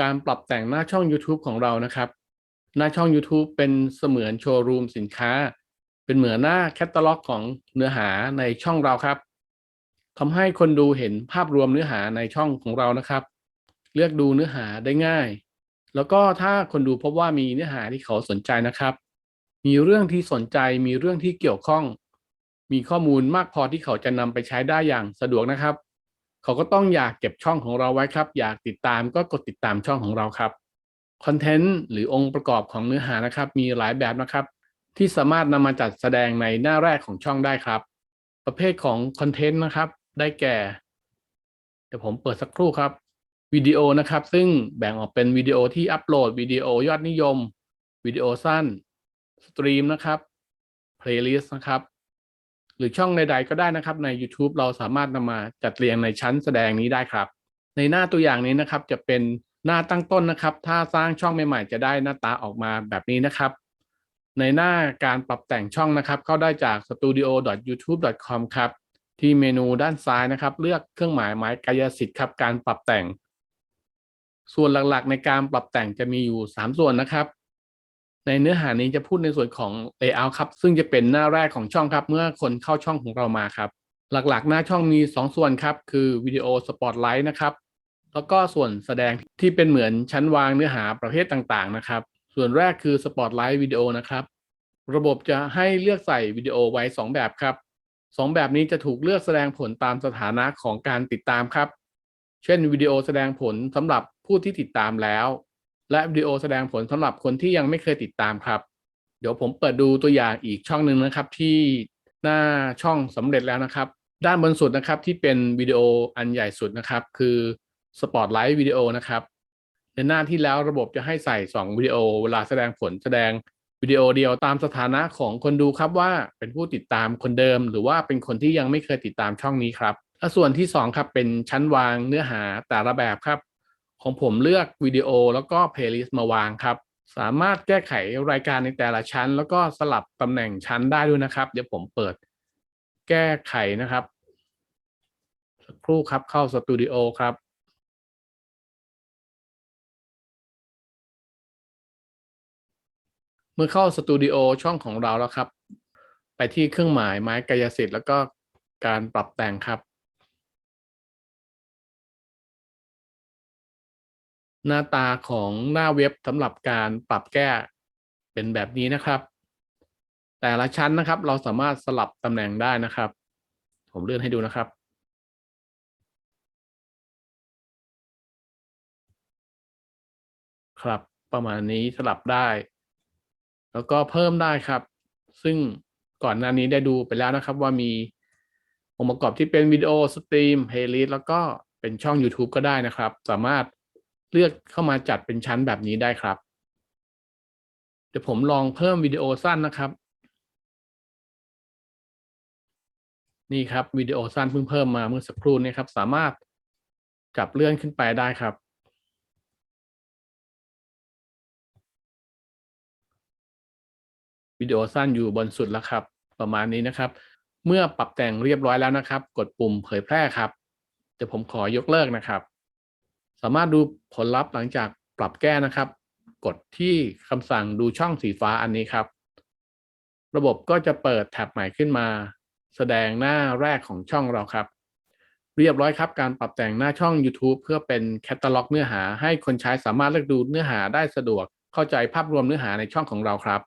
การปรับแต่งหน้าช่อง YouTube ของเรานะครับ หน้าช่อง YouTube เป็นเสมือนโชว์รูมสินค้า เป็นเหมือนหน้าแคตตาล็อกของเนื้อหาในช่องเราครับทำให้คนดูเห็นภาพรวมเนื้อหาในช่องของเรานะครับ เลือกดูเนื้อหาได้ง่าย แล้วก็ถ้าคนดูพบว่ามีเนื้อหาที่เขาสนใจนะครับ มีเรื่องที่สนใจมีเรื่องที่เกี่ยวข้อง มีข้อมูลมากพอที่เขาจะนำไปใช้ได้อย่างสะดวกนะครับ เขาก็ต้องอยากเก็บช่องของเราไว้ครับ อยากติดตามก็กดติดตามช่องของเราครับคอนเทนต์หรือองค์ประกอบของเนื้อหานะครับ มีหลายแบบนะครับ ที่สามารถนำมาจัดแสดงในหน้าแรกของช่องได้ครับ ประเภทของคอนเทนต์นะครับ ได้แก่ เดี๋ยวผมเปิดสักครู่ครับวิดีโอนะครับ ซึ่งแบ่งออกเป็นวิดีโอที่อัปโหลดวิดีโอยอดนิยมวิดีโอสั้นสตรีมนะครับเพลย์ลิสต์นะครับ หรือช่องใดๆก็ได้นะครับใน YouTube เราสามารถนำมาจัดเรียงในชั้นแสดงนี้ได้ครับ ในหน้าตัวอย่างนี้นะครับจะเป็นหน้าตั้งต้นนะครับ ถ้าสร้างช่องใหม่ๆ จะได้หน้าตาออกมาแบบนี้นะครับ ในหน้าการปรับแต่งช่องนะครับ เข้าได้จาก studio.youtube.com ครับ ที่เมนูด้านซ้ายนะครับ เลือกเครื่องหมายไม้กายสิทธิ์ครับการปรับแต่ง ส่วนหลักๆ ในการปรับแต่งจะมีอยู่ 3 ส่วนนะครับ ในเนื้อหานี้จะพูดในส่วนของ layout ครับ ซึ่งจะเป็นหน้าแรกของช่องครับ เมื่อคนเข้าช่องของเรามาครับ หลักๆ หน้าช่องมี 2 ส่วนครับ คือวิดีโอสปอตไลท์นะครับ แล้วก็ส่วนแสดงที่เป็นเหมือนชั้นวางเนื้อหาประเภทต่างๆ นะครับ ส่วนแรกคือสปอตไลท์วิดีโอนะครับ ระบบจะให้เลือกใส่วิดีโอไว้ 2 แบบครับ 2 แบบนี้จะถูกเลือกแสดงผลตามสถานะของการติดตามครับ เช่นวิดีโอแสดงผลสำหรับผู้ที่ติดตามแล้ว และวิดีโอแสดงผลสำหรับคนที่ยังไม่เคยติดตามครับ เดี๋ยวผมเปิดดูตัวอย่างอีกช่องหนึ่งนะครับ ที่หน้าช่องสำเร็จแล้วนะครับ ด้านบนสุดนะครับที่เป็นวิดีโออันใหญ่สุดนะครับ คือสปอตไลท์วิดีโอนะครับ ในหน้าที่แล้วระบบจะให้ใส่ 2 วิดีโอ เวลาแสดงผลแสดงวิดีโอเดียวตามสถานะของคนดูครับว่าเป็นผู้ติดตามคนเดิม หรือว่าเป็นคนที่ยังไม่เคยติดตามช่องนี้ครับและส่วนที่ 2 ครับเป็นชั้นวางเนื้อหาแต่ละแบบครับ ของผมเลือกวิดีโอแล้วก็เพลย์ลิสต์มาวางครับ สามารถแก้ไขรายการในแต่ละชั้น แล้วก็สลับตำแหน่งชั้นได้ด้วยนะครับ เดี๋ยวผมเปิดแก้ไขนะครับสักครู่ครับเข้าสตูดิโอครับเมื่อเข้าสตูดิโอช่องของเราแล้วครับ ไปที่เครื่องหมายไม้กายสิทธิ์แล้วก็การปรับแต่งครับ หน้าตาของหน้าเว็บสำหรับการปรับแก้เป็นแบบนี้นะครับ แต่ละชั้นนะครับ เราสามารถสลับตำแหน่งได้นะครับ ผมเลื่อนให้ดูนะครับ ครับประมาณนี้สลับได้ แล้วก็เพิ่มได้ครับ ซึ่งก่อนหน้านี้ได้ดูไปแล้วนะครับว่ามีองค์ประกอบที่เป็นวิดีโอสตรีมเพลย์ลิสต์แล้วก็เป็นช่อง YouTube ก็ได้นะครับ สามารถ เลือกเข้ามาจัดเป็นชั้นแบบนี้ได้ครับ เดี๋ยวผมลองเพิ่มวิดีโอสั้นนะครับ นี่ครับวิดีโอสั้นเพิ่งเพิ่มมาเมื่อสักครู่นี้ครับ สามารถกลับเลื่อนขึ้นไปได้ครับวิดีโอสั้นอยู่บนสุดแล้วครับ ประมาณนี้นะครับ เมื่อปรับแต่งเรียบร้อยแล้วนะครับ กดปุ่มเผยแพร่ครับเดี๋ยวผมขอยกเลิกนะครับ สามารถดูผลลัพธ์หลังจากปรับแก้นะครับ กดที่คำสั่งดูช่องสีฟ้าอันนี้ครับ ระบบก็จะเปิดแท็บใหม่ขึ้นมา แสดงหน้าแรกของช่องเราครับ เรียบร้อยครับ การปรับแต่งหน้าช่อง YouTube เพื่อเป็นแคตตาล็อกเนื้อหา ให้คนใช้สามารถเลือกดูเนื้อหาได้สะดวก เข้าใจภาพรวมเนื้อหาในช่องของเราครับ